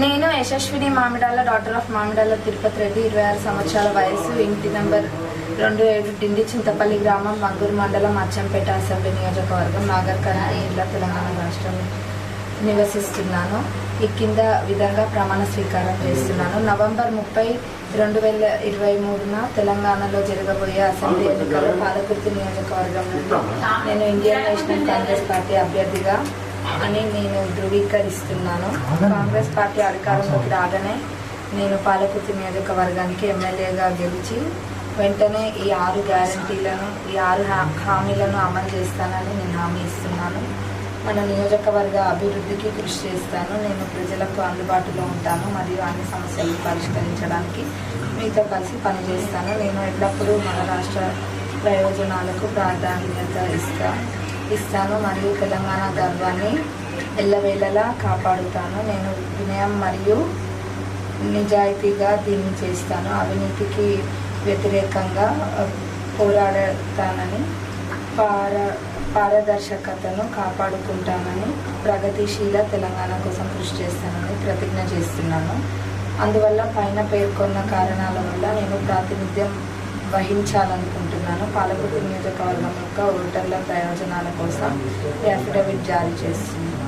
నేను Yashaswini Mamidala doctor of Mamidala Tirupati Reddy ఇరవై ఆరు సంవత్సరాల వయసు ఇంటి నంబర్ రెండు ఏడు డిండి చింతపల్లి గ్రామం మంగూరు మండలం అచ్చంపేట అసెంబ్లీ నియోజకవర్గం నాగర్ కర్నూలు జిల్లా తెలంగాణ రాష్ట్రం నివసిస్తున్నాను. ఈ కింద విధంగా ప్రమాణ స్వీకారం చేస్తున్నాను. నవంబర్ ముప్పై రెండు వేల ఇరవై మూడున తెలంగాణలో జరగబోయే అసెంబ్లీ ఎన్నికల్లో పాలకుర్తి నియోజకవర్గం నుండి నేను ఇండియన్ నేషనల్ కాంగ్రెస్ పార్టీ అభ్యర్థిగా అని నేను ధృవీకరిస్తున్నాను. కాంగ్రెస్ పార్టీ అధికారంలోకి రాగానే నేను పాలకుర్తి నియోజకవర్గానికి ఎమ్మెల్యేగా గెలిచి వెంటనే ఈ ఆరు గ్యారంటీలను ఈ ఆరు హా- హామీలను అమలు చేస్తానని నేను హామీ ఇస్తున్నాను. మన నియోజకవర్గ అభివృద్ధికి కృషి చేస్తాను. నేను ప్రజలకు అందుబాటులో ఉంటాను మరియు అన్ని సమస్యలను పరిష్కరించడానికి మీతో కలిసి పనిచేస్తాను. నేను ఎల్లప్పుడూ మన రాష్ట్ర ప్రయోజనాలకు ప్రాధాన్యత ఇస్తాను. ఇస్తాను మరియు తెలంగాణ గర్వాన్ని ఎల్లవేళలా కాపాడుతాను. నేను వినయం మరియు నిజాయితీగా దీన్ని చేస్తాను. అవినీతికి వ్యతిరేకంగా పోరాడతానని పార పారదర్శకతను కాపాడుకుంటానని ప్రగతిశీల తెలంగాణ కోసం కృషి చేస్తానని ప్రతిజ్ఞ చేస్తున్నాను. అందువల్ల పైన పేర్కొన్న కారణాల వల్ల నేను ప్రాతినిధ్యం వహించాలనుకుంటున్నాను పాలకుర్తి నియోజకవర్గం యొక్క ఓటర్ల ప్రయోజనాల కోసం ఈ అఫిడవిట్ జారీ చేస్తున్నాను.